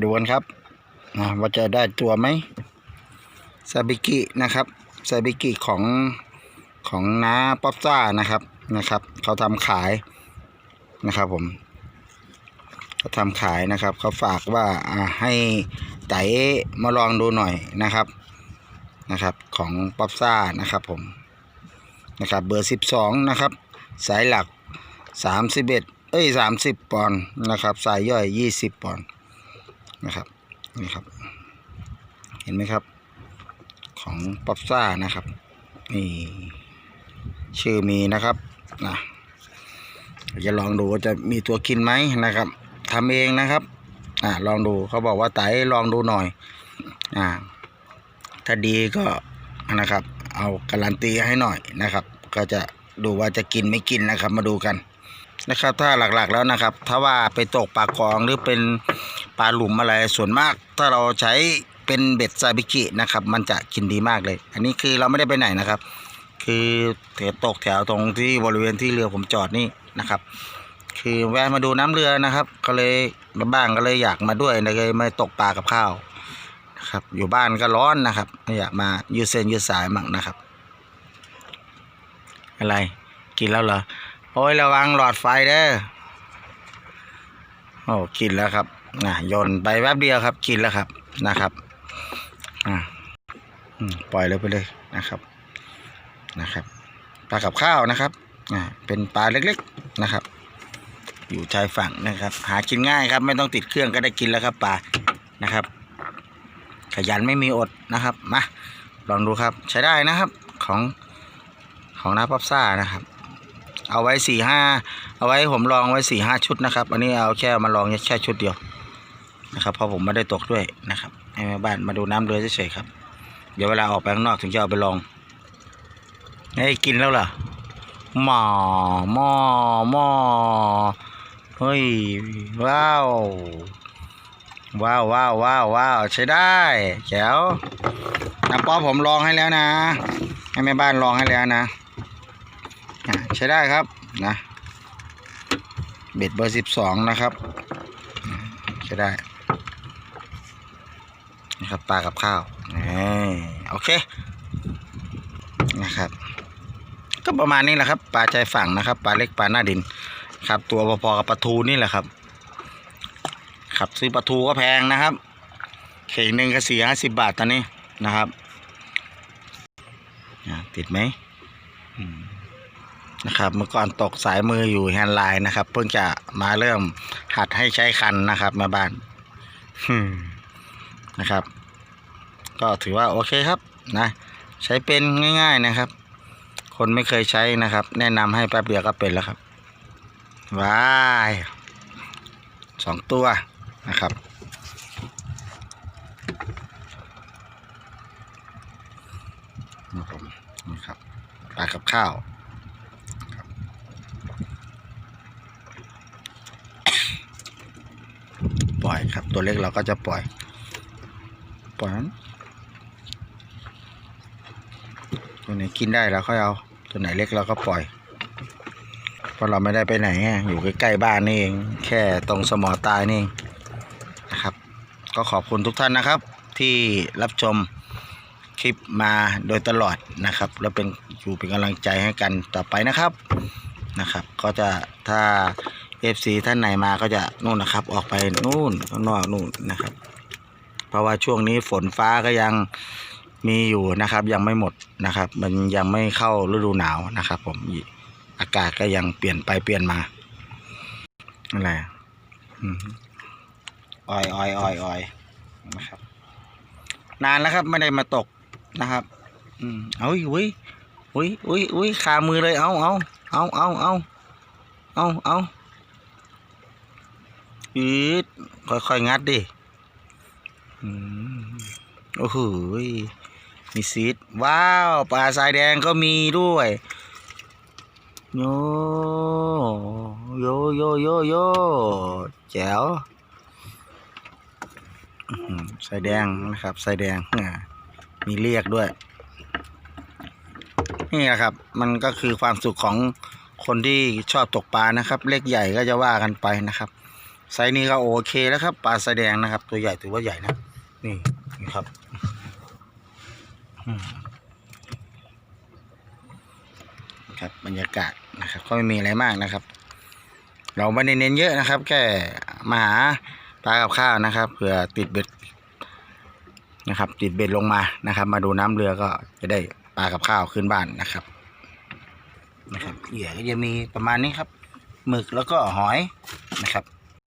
ดูกันครับนะว่าจะได้ตัวไหมซาบิกินะครับซาบิกิของของน้าป๊อปซ่านะครับนะครับ เขาทำขายนะครับผมเขาทำขายนะครับ เขาฝากว่าอ่าให้ไตมาลองดูหน่อยนะครับนะครับของป๊อปซ่านะครับผมนะครับเบอร์ 12 นะครับ สายหลัก 31 เอ้ย 30 ปอนด์นะครับ สายย่อย 20 ปอนด์ นะครับนี่ครับ เห็นไหมครับ ของป๊อปซ่านะครับนี่ชื่อมีนะครับนะจะลองดูว่าจะมีตัวกินไหมนะครับทำเองนะครับอ่าลองดูเขาบอกว่าไตลองดูหน่อยอ่าถ้าดีก็นะครับ เอาการันตีให้หน่อยนะครับ ก็จะดูว่าจะกินไม่กินนะครับ มาดูกันนะครับ ถ้าหลักๆแล้วนะครับ ถ้าว่าไปตกปลากรองหรือเป็น ปลาหลุมอะไรส่วนมากถ้าเราใช้เป็นเบ็ดซาบิกินะครับ มันจะกินดีมากเลย อันนี้คือเราไม่ได้ไปไหนนะครับ คือแถตกแถวตรงที่บริเวณที่เรือผมจอดนี่นะครับ คือแวะมาดูน้ำเรือนะครับ ก็เลยมาบ้างก็เลยอยากมาด้วยเลยมาตกปลากับข้าวนะครับ อยู่บ้านก็ร้อนนะครับไม่อยากมายืดเส้นยืดสายมั่งนะครับ อะไรกินแล้วเหรอโอ้ยระวังหลอดไฟเด้อโอ้กินแล้วครับ อะโยนไปแป๊บเดียวครับ กินแล้วครับนะครับอะปล่อยเลยไปเลยนะครับนะครับปลากับข้าวนะครับอ่าเป็นปลาเล็กๆนะครับ อยู่ชายฝั่งนะครับ หากินง่ายครับ ไม่ต้องติดเครื่องก็ได้กินแล้วครับปลานะครับ ขยันไม่มีอดนะครับมาลองดูครับใช้ได้นะครับของของน้าป๊อปซ่านะครับ เอาไว้สี่ห้าเอาไว้ผมลองไว้สี่ห้าชุดนะครับ อันนี้เอาแค่มาลองแค่ชุดเดียว นะครับเพราะผมไม่ได้ตกด้วยนะครับ ให้แม่บ้านมาดูน้ำเรือเฉยๆครับ เดี๋ยวเวลาออกไปข้างนอกถึงจะเอาไปลองเฮ้กินแล้วเหรอหมอหมอหมอเฮ้ยว้าวว้าวว้าวว้าวว้าวใช้ได้แจ๋วน้ำป๊อผมลองให้แล้วนะ ให้แม่บ้านลองให้แล้วนะใช้ได้ครับนะเบ็ดเบอร์สิบสองนะครับ ใช้ได้ นะครับปลากับข้าวโอเคนะครับ ก็ประมาณนี้แหละครับปลาใจฝั่งนะครับปลาเล็กปลาหน้าดิน ครับ ตัวพอๆกับปลาทูนี่แหละครับครับซื้อปลาทูก็แพงนะครับเข่งหนึ่งก็สี่ห้าสิบบาทตอนนี้นะครับติดไหมนะครับ เมื่อก่อนตกสายมืออยู่แฮนด์ไลน์นะครับ เพิ่งจะมาเริ่มหัดให้ใช้คันนะครับ มาบ้าน นะครับ ก็ถือว่าโอเคครับนะใช้เป็นง่าย ๆนะครับ คนไม่เคยใช้นะครับ แนะนำให้แป๊บเดียวก็เป็นแล้วครับว้ายสองตัวนะครับนี่ผมนี่ครับปลากับข้าวครับปล่อยครับ ตัวเล็กเราก็จะปล่อย่อนตัวไหนกินได้เราค่อยเอา ตัวไหนเล็กเราก็ปล่อย เพราะเราไม่ได้ไปไหนไงอยู่ใกล้ๆบ้านนี่เองแค่ตรงสมอตายนี่นะครับ ก็ขอบคุณทุกท่านนะครับ ที่รับชมคลิปมาโดยตลอดนะครับ แล้วเป็นอยู่เป็นกำลังใจให้กันต่อไปนะครับนะครับ ก็จะถ้า FC ท่านไหนมาก็จะนู่นนะครับ ออกไปนู่นข้างนอกนู่นนะครับ เพราะว่าช่วงนี้ฝนฟ้าก็ยังมีอยู่นะครับ ยังไม่หมดนะครับ มันยังไม่เข้าฤดูหนาวนะครับ ผมอากาศก็ยังเปลี่ยนไปเปลี่ยนมาอะไรอ่อืมออยออยออยอยนะครับ นานแล้วครับไม่ได้มาตกนะครับอืมเอาอุ้ยอุ้ยอุ้ยอุ้ยขามือเลยเอาเอาเอาเอาเอาเอาเอายืดค่อยๆงัดดิ โอ้โหมีซีดว้าวปลาสายแดงก็มีด้วยโยโยโยโยโยแจ๋วสายแดงนะครับสายแดงมีเรียกด้วย นี่แหละครับ มันก็คือความสุขของคนที่ชอบตกปลานะครับ เล็กใหญ่ก็จะว่ากันไปนะครับไซส์นี้ก็โอเคแล้วครับ ปลาสะแดงนะครับ ตัวใหญ่ถือว่าใหญ่นะ นี่นี่ครับครับบรรยากาศนะครับ ก็ไม่มีอะไรมากนะครับ เราไม่ได้เน้นเยอะนะครับ แค่มาหาปลากับข้าวนะครับเผื่อติดเบ็ดนะครับ ติดเบ็ดลงมานะครับ มาดูน้ำเรือก็จะได้ปลากับข้าวขึ้นบ้านนะครับนะครับเหยื่อก็จะมีประมาณนี้ครับหมึกแล้วก็หอยนะครับ